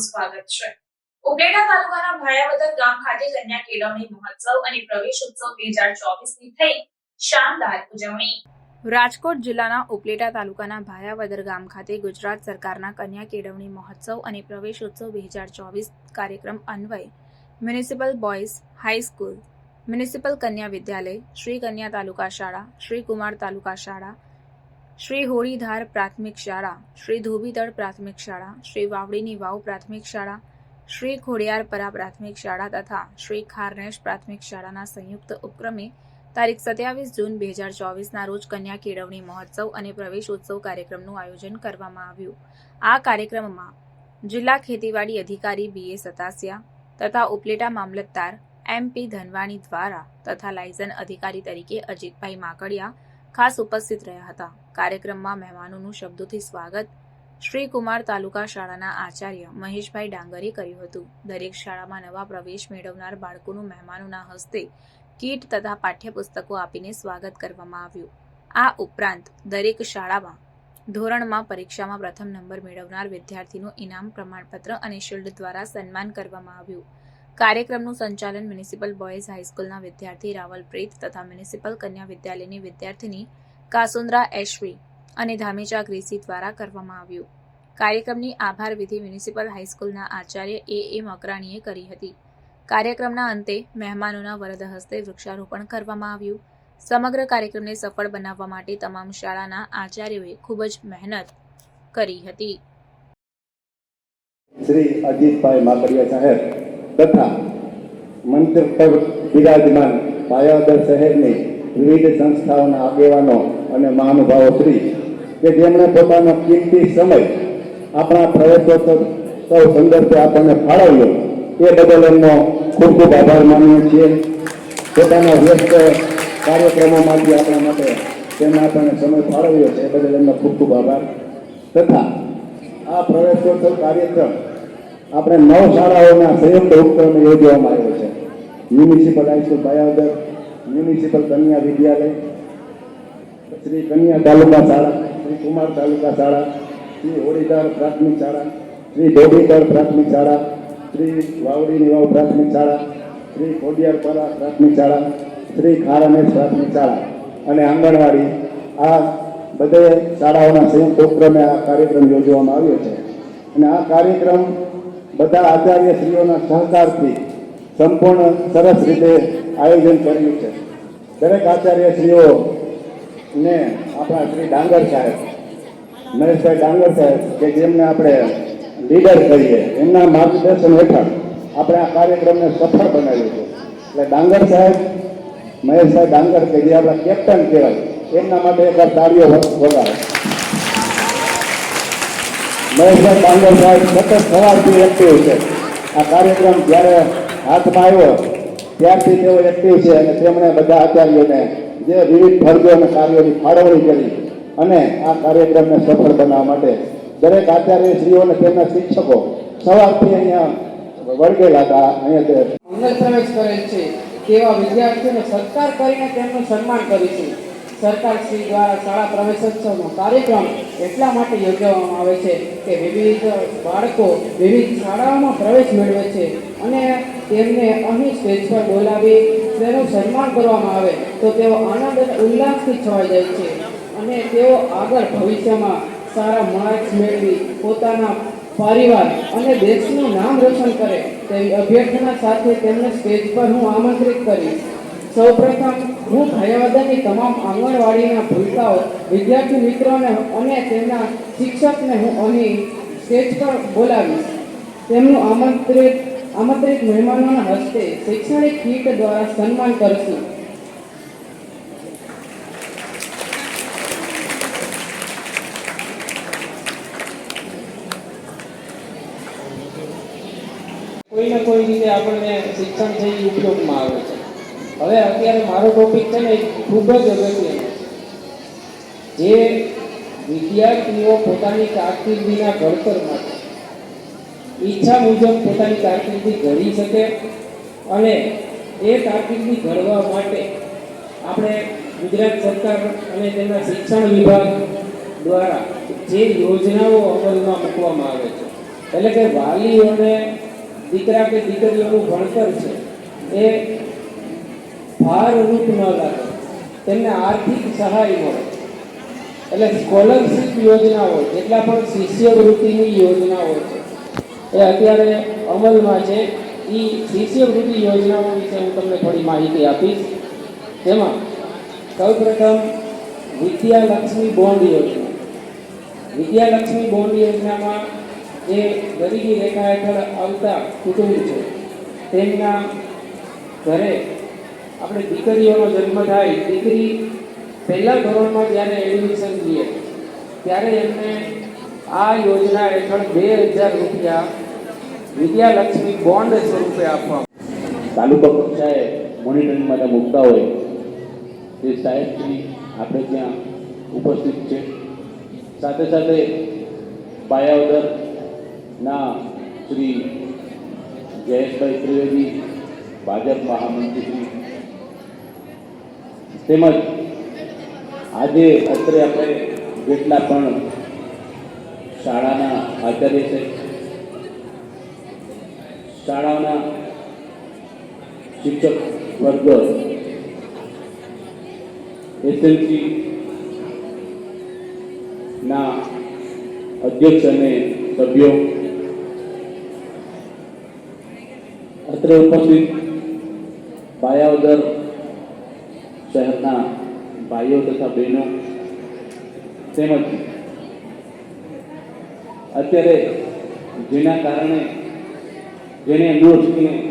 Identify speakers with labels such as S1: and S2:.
S1: આપનું સ્વાગત છે. ઉપલેટા તાલુકાના ભાયાવદર ગામ ખાતે કન્યા કેળવણી મહોત્સવ અને પ્રવેશ ઉત્સવ બે હજાર ચોવીસની થઈ. શાનદાર ઉજવણી. રાજકોટ જિલ્લાના ઉપલેટા તાલુકાના ભાયાવદર ગામ ખાતે ગુજરાત સરકારના કન્યા કેળવણી મહોત્સવ અને પ્રવેશ ઉત્સવ બે હજાર ચોવીસ કાર્યક્રમ અન્વયે મ્યુનિસિપલ બોયઝ હાઈસ્કૂલ મ્યુનિસિપલ કન્યા વિદ્યાલય, શ્રી કન્યા તાલુકા શાળા, શ્રી કુમાર તાલુકા શાળા શ્રી હોળીધાર પ્રાથમિક શાળા, શ્રી ધોબીતળ પ્રાથમિક શાળા, શ્રી વાવડીની વાવ પ્રાથમિક શાળા, શ્રી ખોડિયારપરા પ્રાથમિક શાળા તથા શ્રી ખારનેશ પ્રાથમિક શાળાના સંયુક્ત ઉપક્રમે તારીખ સત્યાવીસ જૂન બે હજાર ચોવીસના રોજ કન્યા કેળવણી મહોત્સવ અને પ્રવેશોત્સવ કાર્યક્રમનું આયોજન કરવામાં આવ્યું. આ કાર્યક્રમમાં જિલ્લા ખેતીવાડી અધિકારી બી એ સતાસિયા તથા ઉપલેટા મામલતદાર એમ પી ધનવાણી દ્વારા તથા લાયઝન અધિકારી તરીકે અજીતભાઈ માકડિયા ખાસ ઉપસ્થિત રહ્યા હતા. કાર્યક્રમમાં મહેમાનોનું શબ્દોથી સ્વાગત શ્રી કુમાર તાલુકા શાળાના આચાર્ય મહેશભાઈ ડાંગરે કર્યું હતું. દરેક શાળામાં નવા પ્રવેશ મેળવનાર બાળકોનું મહેમાનોના હસ્તે કીટ તથા પાઠ્યપુસ્તકો આપીને સ્વાગત કરવામાં આવ્યું. આ ઉપરાંત દરેક શાળામાં ધોરણમાં પરીક્ષામાં પ્રથમ નંબર મેળવનાર વિદ્યાર્થીનું ઇનામ, પ્રમાણપત્ર અને શિલ્ડ દ્વારા સન્માન કરવામાં આવ્યું. કાર્યક્રમનું સંચાલન મ્યુનિસિપલ બોયઝ હાઈસ્કૂલના વિદ્યાર્થી રાવલ પ્રીત તથા મ્યુનિસિપલ કન્યા વિદ્યાલયની વિદ્યાર્થીની કાસુંદ્રા એશવી અને ધામેચા ગ્રેસી દ્વારા કરવામાં આવ્યું. કાર્યક્રમની આભાર વિધિ મ્યુનિસિપલ હાઈસ્કૂલના આચાર્ય એ. એમ. અકરાણીએ કરી હતી. કાર્યક્રમના અંતે મહેમાનોના વરદ હસ્તે વૃક્ષારોપણ કરવામાં આવ્યું. સમગ્ર કાર્યક્રમને સફળ બનાવવા માટે તમામ શાળાના આચાર્યોએ ખૂબ જ મહેનત કરી હતી.
S2: શ્રી અજીતભાઈ માકડિયા સાહેબ તથા મંત્ર પર બિરાજમાન પાયાદર શહેરની વિવિધ સંસ્થાઓના આગેવાનો અને મહાનુભાવો શ્રી કે જેમણે પોતાનો કિંમતી સમય આપણા પ્રવેશોત્સવ સંદર્ભે આપણને ફાળવ્યો. એ બદલ એમનો ખૂબ ખૂબ આભાર માનીએ છીએ. પોતાના વ્યસ્ત કાર્યક્રમોમાંથી આપણા માટે તેમણે આપણને સમય ફાળવ્યો છે, એ બદલ એમનો ખૂબ ખૂબ આભાર. તથા આ પ્રવેશોત્સવ કાર્યક્રમ આપણે નવ શાળાઓના સંયુક્ત ઉપક્રમે યોજવામાં આવ્યો છે. મ્યુનિસિપલ હાઈસ્કૂલ પાયાવદર મ્યુનિસિપલ કન્યા વિદ્યાલય શ્રી કન્યા તાલુકા શાળા, શ્રી કુમાર તાલુકા શાળા, શ્રી હોળીદાર પ્રાથમિક શાળા, શ્રી ધોબીદર પ્રાથમિક શાળા, શ્રી વાવડી નિવાવ પ્રાથમિક શાળા, શ્રી ખોડિયારપરા પ્રાથમિક શાળા, શ્રી ખારામેશ પ્રાથમિક શાળા અને આંગણવાડી આ બધે શાળાઓના સંયુક્ત ઉપક્રમે આ કાર્યક્રમ યોજવામાં આવ્યો છે. અને આ કાર્યક્રમ બધા આચાર્યશ્રીઓના સહકારથી સંપૂર્ણ સરસ રીતે આયોજન કર્યું છે. દરેક આચાર્યશ્રીઓ ને આપણા શ્રી ડાંગર સાહેબ મહેશભાઈ ડાંગર સાહેબ, કે જેમને આપણે લીડર કરીએ, એમના માર્ગદર્શન હેઠળ આપણે આ કાર્યક્રમને સફળ બનાવ્યું છે. એટલે ડાંગર સાહેબ મહેશભાઈ ડાંગર કે જે આપણા કેપ્ટન કહેવાય, એમના માટે એકવાર તાળીઓ વગાડો. મહેશભાઈ ડાંગર સાહેબ સતત સવારથી એક્ટિવ છે. આ કાર્યક્રમ જ્યારે હાથમાં આવ્યો, ત્યારથી તેઓ એક્ટિવ છે અને તેમણે બધા આચાર્યોને જે વિવિધ ફરજો અને કાર્યોની ફાળવણી કરી અને આ કાર્યક્રમને સફળ બનાવવા માટે દરેક આચાર્યશ્રીઓ અને તેમના શિક્ષકો સવારથી અહીંયા વળગેલા હતા. અહીંયા
S3: પ્રવેશ કરેલ છે તેવા વિદ્યાર્થીઓને સત્કાર કરીને તેમનું સન્માન કરીશું સરકાર શ્રી દ્વારા શાળા પ્રવેશોત્સવનો કાર્યક્રમ એટલા માટે યોજવામાં આવે છે કે વિવિધ બાળકો વિવિધ શાળાઓમાં પ્રવેશ મેળવે છે અને તેમને અહીં સ્ટેજ પર બોલાવી તેનું સન્માન કરવામાં આવે તો તેઓ આનંદ અને ઉલ્લાસથી છવાઈ જાય છે. અને તેઓ આગળ ભવિષ્યમાં સારા માર્ક્સ મેળવી પોતાના પરિવાર અને દેશનું નામ રોશન કરે તેવી અભ્યર્થના સાથે તેમને સ્ટેજ પર હું આમંત્રિત કરીશ. સૌપ્રથમ હું ભયાવદરની તમામ આંગણવાડીના ભૂલકાઓ, વિદ્યાર્થી મિત્રોને અને તેમના શિક્ષકને હું અહીં સ્ટેજ પર બોલાવીશ. તેમનું આમંત્રિત આમંત્રિત મહેમાનોના હસ્તે શૈક્ષણિક કીટ દ્વારા સન્માન કરશું.
S4: કોઈ ને કોઈ રીતે આપણને શિક્ષણ થઈ ઉપયોગમાં આવે. છે હવે અત્યારે મારો ટોપિક છે ને ખૂબ જ અગત્યનો જે વિદ્યાર્થીઓ પોતાની કારકિર્દીના ઘડતર માટે ઈચ્છા મુજબ પોતાની કારકિર્દી ઘડી શકે અને એ કારકિર્દી ઘડવા માટે આપણે ગુજરાત સરકાર અને તેના શિક્ષણ વિભાગ દ્વારા જે યોજનાઓ અમલમાં મૂકવામાં આવે છે, એટલે કે વાલીઓને દીકરા કે દીકરીઓનું ભણતર છે, એ ભારરૂપ ન લાગે. તેમને આર્થિક સહાય મળે. એટલે સ્કોલરશીપ યોજનાઓ જેટલા પણ શિષ્યવૃત્તિની યોજનાઓ છે, એ અત્યારે અમલમાં છે. એ શિષ્યવૃત્તિ યોજનાઓ વિશે હું તમને થોડી માહિતી આપીશ. તેમાં સૌપ્રથમ વિદ્યાલક્ષ્મી બોન્ડ યોજના. વિદ્યાલક્ષ્મી બોન્ડ યોજનામાં જે ગરીબી રેખા હેઠળ આવતા કુટુંબ છે, તેમના ઘરે આપણે દીકરીઓનો જન્મ થાય, દીકરી પહેલા ધોરણમાં જ્યારે એડમિશન લઈએ ત્યારે એમને આ યોજના હેઠળ બે હજાર રૂપિયા વિદ્યાલક્ષ્મી બોન્ડ સ્વરૂપે આપવા
S5: તાલુકા કક્ષાએ મોનિટરિંગ માટે મૂકતા હોય, તે સાહેબશ્રી આપણે ત્યાં ઉપસ્થિત છે. સાથે સાથે પાયાવદરના શ્રી જયેશભાઈ ત્રિવેદી, ભાજપ મહામંત્રી શ્રી તેમજ આજે અત્રે આપણે જેટલા પણ શાળાના આચાર્ય છે, શાળાના શિક્ષક વર્ગ, એસએલસી ના અધ્યક્ષ અને સભ્યો અત્રે ઉપસ્થિત બાયાવદર શહેરના ભાઈઓ તથા બહેનો તેમજ અત્યારે જેના કારણે જેને યુનિવર્સિટીને